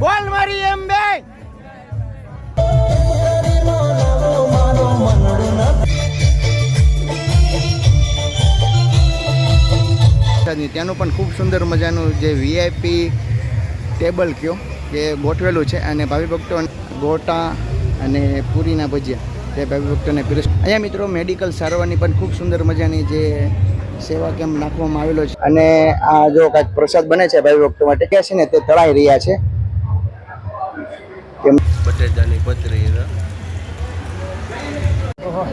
બોલ મારી એમ બે. ત્યાંનું પણ ખૂબ સુંદર મજાનું જે વીઆઈપી ટેબલ કયો જે ગોઠવેલું છે અને ભાવિ ભક્તો ગોટા અને પૂરીના ભજીયા તે ભાવિ ભક્તોને પીરસ અહીંયા મિત્રો મેડિકલ સારવારની પણ ખૂબ સુંદર મજાની જે સેવા કેમ્પ નાખવામાં આવેલો છે. અને આ જો કાંઈક પ્રસાદ બને છે ભાવિ ભક્તો માટે કે છે ને તે તળાઈ રહ્યા છે. બટેટાની પતરી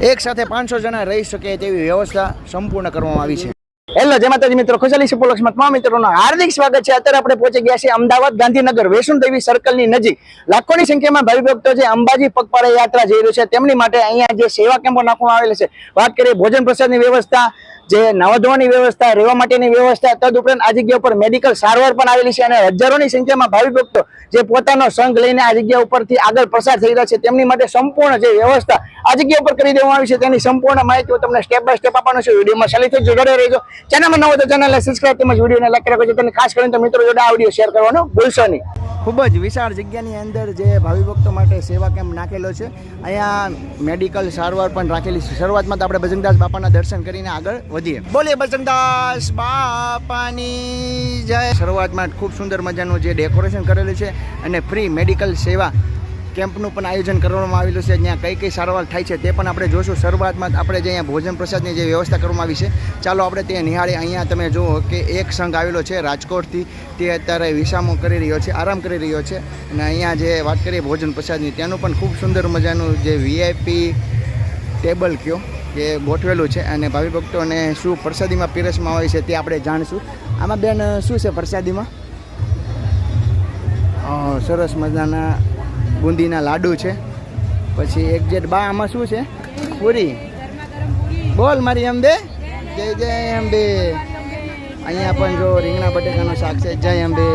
એક સાથે પાંચસો જણા રહી શકે તેવી વ્યવસ્થા સંપૂર્ણ કરવામાં આવી છે. હેલો જય માતાજી મિત્રો. ખુશાલી સિપોલક્ષમાં તમામ મિત્રોનું હાર્દિક સ્વાગત છે. અત્યારે આપણે પહોંચી ગયા છીએ અમદાવાદ ગાંધીનગર વૈષ્ણોદેવી સર્કલની નજીક. લાખોની સંખ્યામાં ભાવિ ભક્તો જે અંબાજી પગપાળા યાત્રા જઈ રહ્યું છે. તેમની માટે અહીંયા જે સેવા કેમ્પો નાખવામાં આવેલા છે વાત કરીએ ભોજન પ્રસાદની વ્યવસ્થા જે નવાધવાની વ્યવસ્થા રહેવા માટેની વ્યવસ્થા તદ ઉપરાંત આ જગ્યા ઉપર મેડિકલ સારવાર પણ આવેલી છે અને હજારોની સંખ્યામાં ભાવિ ભક્તો જે પોતાનો સંઘ લઈને આ જગ્યા ઉપરથી આગળ પસાર થઈ રહ્યા છે, તેમની માટે સંપૂર્ણ જે વ્યવસ્થા આ જગ્યા ઉપર કરી દેવામાં આવી છે, તેની સંપૂર્ણ માહિતી હું તમને સ્ટેપ બાય સ્ટેપ આપવાનો છું. વિડીયોમાં ચાલીથી જોડે રહેજો. ચેનલમાં નવો તો ચેનલને સબસ્ક્રાઈબ તેમજ વિડીયોને લાઈક રાખજો. તેને ખાસ કરીને તો મિત્રો જોડે આ વીડિયો શેર કરવાનો ભૂલશો નહીં. ખૂબ જ વિશાળ જગ્યાની અંદર જે ભાવિ ભક્તો માટે સેવા કેમ્પ નાખેલો છે. અહીંયા મેડિકલ સારવાર પણ રાખેલી છે. શરૂઆતમાં તો આપણે બજરંગદાસ બાપાના દર્શન કરીને આગળ વધીએ. બોલીએ બજરંગદાસ બાપાની જય. શરૂઆતમાં ખૂબ સુંદર મજાનું જે ડેકોરેશન કરેલું છે. અને ફ્રી મેડિકલ સેવા કેમ્પનું પણ આયોજન કરવામાં આવેલું છે. જ્યાં કઈ કઈ સારવાર થાય છે તે પણ આપણે જોશું. શરૂઆતમાં આપણે જે અહીંયા ભોજન પ્રસાદની જે વ્યવસ્થા કરવામાં આવી છે, ચાલો આપણે તે નિહાળે અહીંયા તમે જુઓ કે એક સંઘ આવેલો છે રાજકોટથી. તે અત્યારે વિસામો કરી રહ્યો છે, આરામ કરી રહ્યો છે. અને અહીંયા જે વાત કરીએ ભોજન પ્રસાદની, ત્યાંનું પણ ખૂબ સુંદર મજાનું જે વીઆઈપી ટેબલ કયો એ ગોઠવેલું છે. અને ભાવિ ભક્તોને શું પ્રસાદીમાં પીરસમાં હોય છે તે આપણે જાણીશું. આમાં બેન, શું છે પ્રસાદીમાં? સરસ મજાના બુંદીના લાડુ છે. પછી એક જેટ બા આમાં શું છે? પૂરી. બોલ મારી અંબે જય જય અંબે અહીંયા પણ જો રીંગણા બટેકાનું શાક છે. જય અંબે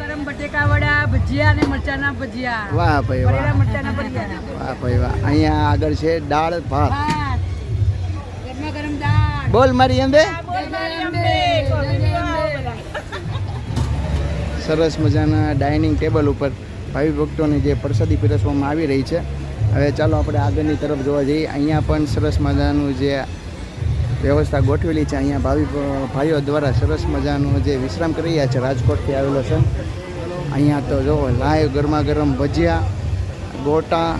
ગરમ બટેકા વડા ભજીયા અને મરચાના ભજીયા વાહ ભાઈ વાહ. મરચાના ભજીયા વાહ ભાઈ વાહ. અહીંયા આગળ છે દાળ ભાત. ભાત. ગરમા ગરમ દાળ. બોલ મારી અંબે અંબે સરસ મજાના ડાઇનિંગ ટેબલ ઉપર ભાવિ ભક્તોને જે પ્રસાદી પીરસવામાં આવી રહી છે. હવે ચાલો આપણે આગળની તરફ જોવા જઈએ. અહીંયા પણ સરસ મજાનું જે વ્યવસ્થા ગોઠવેલી છે. અહીંયા ભાવિ ભાઈઓ દ્વારા સરસ મજાનું જે વિશ્રામ કરી રહ્યા છે. રાજકોટથી આવેલો છે. અહીંયા તો જો, લાઈવ ગરમા ગરમ ભજીયા, ગોટા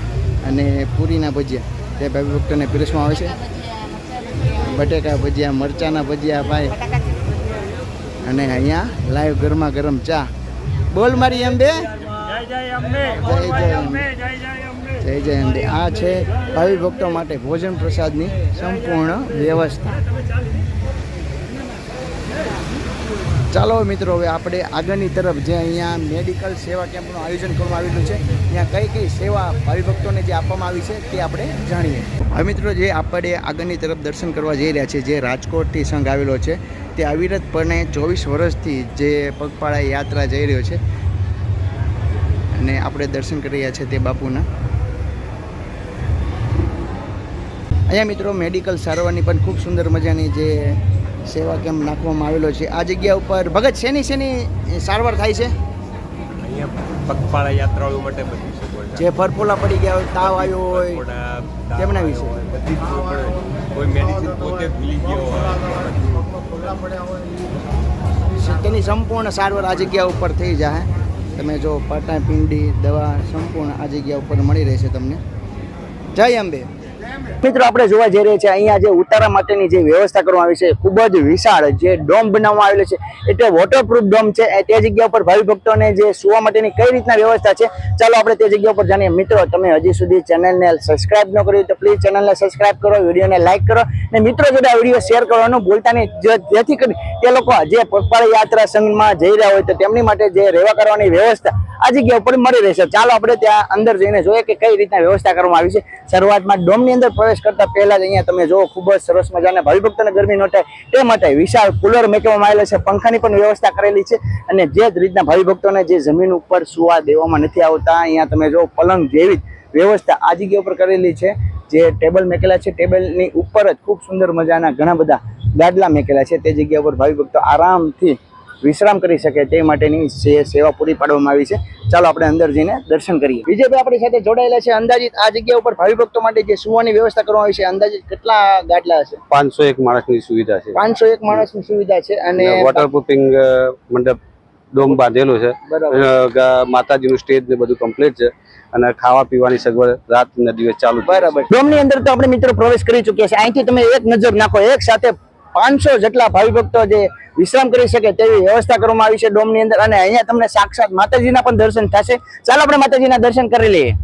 અને પૂરીના ભજીયા તે ભાવિ ભક્તોને પીરસવામાં આવે છે. બટેકા ભજીયા, મરચાના ભજીયા, ભાઈ. અને અહીંયા લાઈવ ગરમા ગરમ ચા બોલ મારી એમ બે. જય જય અંબે. જય જય અંબે. આ છે ભાવિ ભક્તો માટે ભોજન પ્રસાદની સંપૂર્ણ વ્યવસ્થા. ચાલો મિત્રો, હવે આપણે આગળની તરફ જે અહીંયા મેડિકલ સેવા કેમ્પનું આયોજન કરવામાં આવેલું છે, ત્યાં કઈ કઈ સેવા ભાવિભક્તોને જે આપવામાં આવી છે તે આપણે જાણીએ. હવે મિત્રો, જે આપણે આગળની તરફ દર્શન કરવા જઈ રહ્યા છે જે રાજકોટથી સંઘ આવેલો છે, તે અવિરતપણે ચોવીસ વર્ષથી જે પગપાળા યાત્રા જઈ રહ્યો છે. અને આપણે દર્શન કરી રહ્યા છે તે બાપુના. અહીંયા મિત્રો, મેડિકલ સારવારની પણ ખૂબ સુંદર મજાની જે સેવા કેમ્પ નાખવામાં આવેલો છે? આ જગ્યા ઉપર ભગત શેની શેની સારવાર થાય છે? પગપાળા યાત્રાળુ માટે બધી સગવડ જે ફરફોલા પડી ગયા હોય તાવ આવ્યો હોય તેમના વિશે? બધી કોઈ મેડિસિન પોતે ભૂલી ગયો હોય તેની સંપૂર્ણ સારવાર આ જગ્યા ઉપર થઈ જાય તમે જો પાટા પિંડી દવા સંપૂર્ણ આ જગ્યા ઉપર મળી રહેશે તમને. જય અંબે. મિત્રો, આપણે જોવા જઈ રહ્યા છીએ, અહીંયા જે ઉતારા માટેની જે વ્યવસ્થા કરવામાં આવી છે, ખૂબ જ વિશાળ જે ડોમ બનાવવામાં આવેલો છે એટલે વોટરપ્રૂફ ડોમ છે તે જગ્યા ઉપર ભાવિ ભક્તોને જે સુવા માટેની કઈ રીતના વ્યવસ્થા છે, ચાલો આપણે તે જગ્યા ઉપર જાણીએ. મિત્રો, તમે હજી સુધી ચેનલને સબસ્ક્રાઇબ ન કરી તો પ્લીઝ ચેનલને સબસ્ક્રાઇબ કરો, વિડીયોને લાઇક કરો અને મિત્રો જોડે વીડિયો શેર કરવાનું ભૂલતા નહીં જેથી કરી તે લોકો જે પગપાળા યાત્રા સંઘમાં જઈ રહ્યા હોય તો તેમની માટે જે રહેવા કરવાની વ્યવસ્થા આ જગ્યા ઉપર મળી રહેશે. ચાલો આપણે ત્યાં અંદર જઈને જોઈએ કે કઈ રીતના વ્યવસ્થા કરવામાં આવી છે. શરૂઆતમાં ડોમની અંદર પ્રવેશ કરતા પહેલા જ અહીંયા તમે જો ખૂબ જ સરસ મજાના ભાવિ ભક્તોને ગરમી ન થાય તે માટે વિશાળ કુલર મેકવામાં આવેલા છે. પંખાની પણ વ્યવસ્થા કરેલી છે અને જે જ રીતના ભાવિભક્તોને જે જમીન ઉપર સુવા દેવામાં નથી આવતા, અહીંયા તમે જો પલંગ જેવી જ વ્યવસ્થા આ જગ્યા ઉપર કરેલી છે. જે ટેબલ મેકેલા છે, ટેબલની ઉપર જ ખૂબ સુંદર મજાના ઘણા બધા ગાદલા મેકેલા છે. તે જગ્યા ઉપર ભાવિભક્તો આરામથી વિશ્રામ કરી શકે તે માટેની સેવા પૂરી પાડવામાં આવી છે. ચાલો આપણે અંદર જઈને દર્શન કરીએ. વિજયભાઈ આપણી સાથે જોડાયેલા છે. અંદાજિત આ જગ્યા ઉપર ભાવિ ભક્તો માટે જે સુવાની વ્યવસ્થા કરવામાં આવી છે અંદાજિત કેટલા ગાટલા હશે? પાંચસો એક માણસની સુવિધા છે. પાંચસો એક માણસની સુવિધા છે અને વોટરપ્રૂફિંગ મંડપ ડોમ બાંધેલો છે. માતાજીનું સ્ટેજ ને બધું કમ્પ્લીટ છે. અને ખાવા પીવાની સગવડ રાત ને દિવસ ચાલુ બરાબર. ડોમ ડોમની અંદર તો આપણે મિત્રો પ્રવેશ કરી ચુક્યા છે અહીંથી તમે એક નજર નાખો. એક સાથે પાંચસો જેટલા ભાવિ ભક્તો જે વિશ્રામ કરી શકે તેવી વ્યવસ્થા કરવામાં આવી છે ડોમની અંદર અને અહીંયા તમને સાક્ષાત માતાજીના પણ દર્શન થશે. ચાલો આપણે માતાજીના દર્શન કરી લઈએ.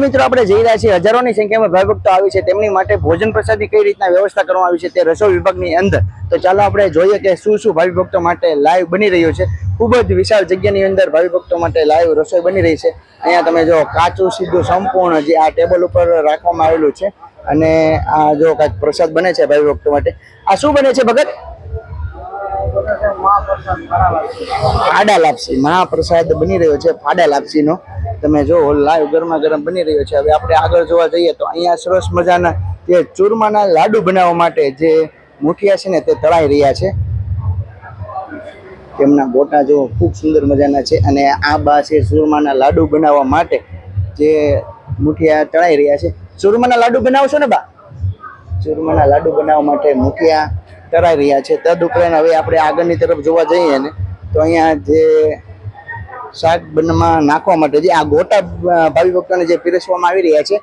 મિત્રો, આપણે જઈ રહ્યા છીએ. હજારોની સંખ્યામાં ભાઈભક્તો ભક્તો આવી છે. તેમની માટે ભોજન પ્રસાદની કઈ રીતના વ્યવસ્થા કરવામાં આવી છે તે રસોઈ વિભાગની અંદર. તો ચાલો આપણે જોઈએ કે શું શું ભાવિ ભક્તો માટે લાઈવ બની રહ્યું છે. ખૂબ જ વિશાળ જગ્યાની અંદર ભાવિ ભક્તો માટે લાઈવ રસોઈ બની રહી છે. અહીંયા તમે જો કાચું, સીધું, સંપૂર્ણ જે આ ટેબલ ઉપર રાખવામાં આવેલું છે. અને આ જો કાંઈક પ્રસાદ બને છે ભાઈ ભક્તો માટે, આ શું બને છે ભગત? ફાડા લાપસી. મહાપ્રસાદ બની રહ્યો છે ફાડા લાપસીનો. તમે જો લાઈવ ગરમા ગરમ બની રહ્યો છે. હવે આપણે આગળ જોવા જઈએ તો અહીંયા સરસ મજાના જે ચૂરમાના લાડુ બનાવવા માટે જે મુઠિયા છે ને તે તળાઈ રહ્યા છે. તેમના ગોટા જો ખૂબ સુંદર મજાના છે અને આ બા છે ચૂરમાના લાડુ બનાવવા માટે જે મુઠિયા તળાઈ રહ્યા છે. ચૂરમાના લાડુ બનાવશો ને બા? ચૂરમાના લાડુ બનાવવા માટે મુઠિયા કરાઈ રહ્યા છે. તદ ઉપરાંત હવે આપણે આગળની તરફ જોવા જઈએ ને, તો અહીંયા જે શાક બનમાં નાખવા માટે જે આ ગોટા ભાવિ ભક્તોને જે પીરસવામાં આવી રહ્યા છે,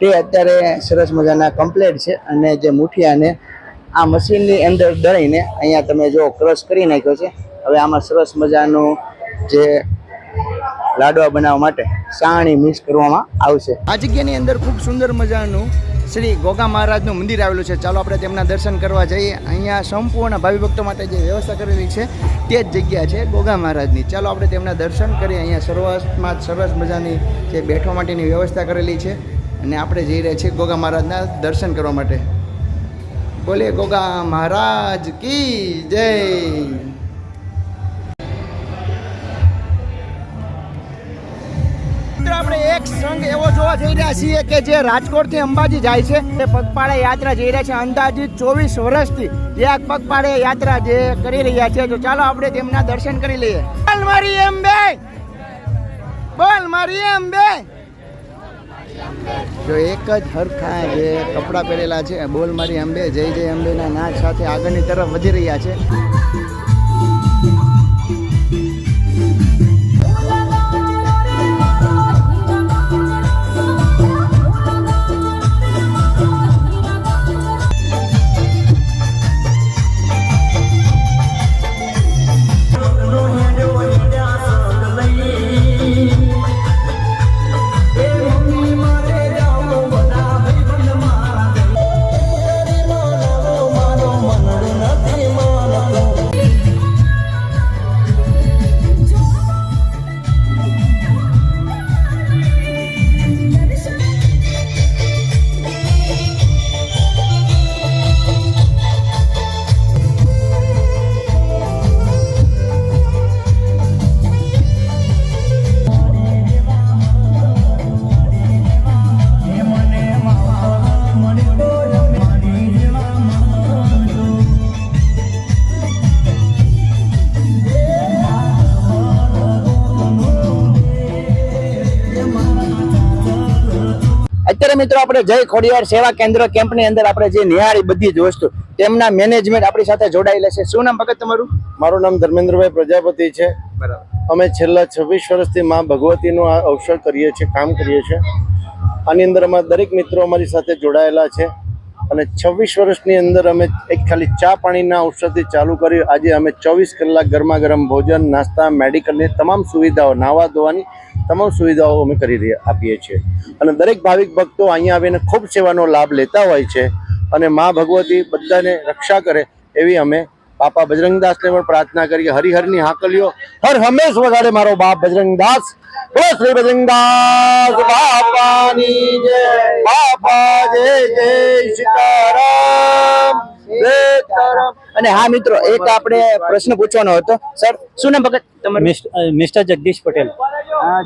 તે અત્યારે સરસ મજાના કમ્પ્લેટ છે અને જે મુઠિયાને આ મશીનની અંદર દળીને અહીંયા તમે જો ક્રશ કરી નાખ્યો છે, હવે આમાં સરસ મજાનું જે લાડવા બનાવવા માટે સાણી મિક્સ કરવામાં આવશે. આ જગ્યાની અંદર ખૂબ સુંદર મજાનું શ્રી ગોગા મહારાજનું મંદિર આવેલું છે. ચાલો આપણે તેમના દર્શન કરવા જઈએ. અહીંયા સંપૂર્ણ ભાવિ ભક્તો માટે જે વ્યવસ્થા કરેલી છે તે જ જગ્યા છે ગોગા મહારાજની. ચાલો આપણે તેમના દર્શન કરીએ. અહીંયા સરસમાં સરસ મજાની જે બેઠવા માટેની વ્યવસ્થા કરેલી છે અને આપણે જઈ રહ્યા છીએ ગોગા મહારાજના દર્શન કરવા માટે. બોલે ગોગા મહારાજ કી જય. એક સંઘ એવો જોવા જઈ રહ્યા છીએ કે જે રાજકોટથી અંબાજી જાય છે. તે પગપાળા યાત્રા જઈ રહ્યા છે અંદાજિત ચોવીસ વર્ષથી. જે આ પગપાળે યાત્રા જે કરી રહ્યા છે. તો ચાલો આપણે તેમના દર્શન કરી લઈએ. બોલ મારી અંબે બોલ મારી અંબે જો એક જ હરખા જે કપડાં પહેરેલા છે, બોલ મારી અંબે જય જય અંબેના નાચ સાથે આગળની તરફ વધી રહ્યા છે. અત્યારે મિત્રો આપણે જય ખોડિયાર સેવા કેન્દ્ર કેમ્પની અંદર આપણે જે નિહાળી બધી જ વસ્તુ તેમના મેનેજમેન્ટ આપણી સાથે જોડાયેલા છે. શું નામ ભગત તમારું? મારું નામ ધર્મેન્દ્રભાઈ પ્રજાપતિ છે. અમે છેલ્લા છવ્વીસ વર્ષથી માં ભગવતીનું આ અવસર કરીએ છીએ કામ કરીએ છીએ. આની અંદર અમારા દરેક મિત્રો અમારી સાથે જોડાયેલા છે. અને છવ્વીસ વર્ષની અંદર અમે એક ખાલી ચા પાણીના અવસરથી ચાલુ કર્યું આજે અમે ચોવીસ કલાક ગરમા ગરમ ભોજન નાસ્તા મેડિકલની તમામ સુવિધાઓ નાહવા ધોવાની તમામ સુવિધાઓ અમે કરી આપીએ છીએ. અને દરેક ભાવિક ભક્તો અહીંયા આવીને ખૂબ સેવાનો લાભ લેતા હોય છે અને મા ભગવતી બધાને રક્ષા કરે એવી અમે બાપા બજરંગદાસને પણ પ્રાર્થના કરીએ. હરિહરની હાકલીઓ, હર હંમેશ વગાડે મારો બાપ બજરંગદાસ. બોલો શ્રી બજરંગદાસ, બાપાની જય. બાપા, જય જય સીતારામ. અને હા મિત્રો, એક આપણે પ્રશ્ન પૂછવાનો હતો. સર, શું નામ ભગત? મિસ્ટર જગદીશ પટેલ.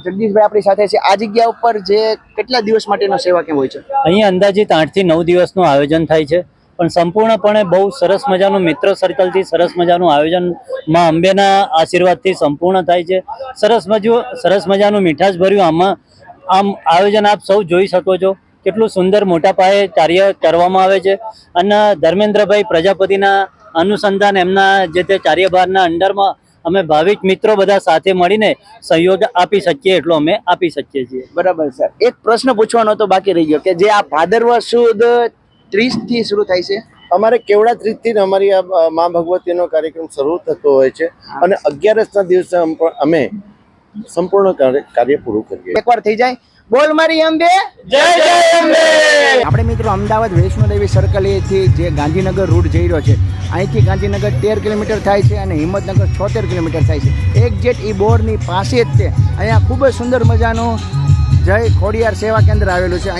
જગદીશભાઈ આપણી સાથે છે. આ જગ્યા ઉપર જે કેટલા દિવસ માટેનો સેવા કેમ હોય છે? અહીં અંદાજિત આઠથી નવ દિવસનું આયોજન થાય છે. પણ સંપૂર્ણપણે બહુ સરસ મજાનું મિત્ર સર્કલથી સરસ મજાનું આયોજનમાં અંબેના આશીર્વાદથી સંપૂર્ણ થાય છે. સરસ મજુ, સરસ મજાનું મીઠાશ ભર્યું આમાં આમ આયોજન આપ સૌ જોઈ શકો છો. કેટલું સુંદર મોટા પાયે કાર્ય કરવામાં આવે છે. અને ધર્મેન્દ્રભાઈ પ્રજાપતિના અનુસંધાન એમના જે તે કાર્યભારના અંડરમાં અમે ભાવિક મિત્રો બધા સાથે મળીને સહયોગ આપી શકીએ એટલો અમે આપી શકીએ છીએ. બરાબર સર. એક પ્રશ્ન પૂછવાનો તો બાકી રહી ગયો કે જે આ ભાદરવા સુદ ત્રીસથી શરૂ થાય છે? અમારે કેવડા ત્રીસથી જ અમારી આ મા ભગવતીનો કાર્યક્રમ શરૂ થતો હોય છે અને અગિયારસના દિવસે અમે સંપૂર્ણ કાર્ય કાર્ય પૂરું કરીએ. એકવાર થઈ જાય? બોલ મારી અંબે. જય જય અંબે. આપણે મિત્રો અમદાવાદ વૈષ્ણોદેવી સર્કલથી જે ગાંધીનગર રૂટ જઈ રહ્યો છે અહીંથી ગાંધીનગર તેર કિલોમીટર થાય છે અને હિંમતનગર છોતેર કિલોમીટર થાય છે. એક જેટ ઈ બોર્ડની પાસે જ છે. અહીંયા ખૂબ જ સુંદર મજાનું જય ખોડિયાર સેવા કેન્દ્ર આવેલું છે. અહીં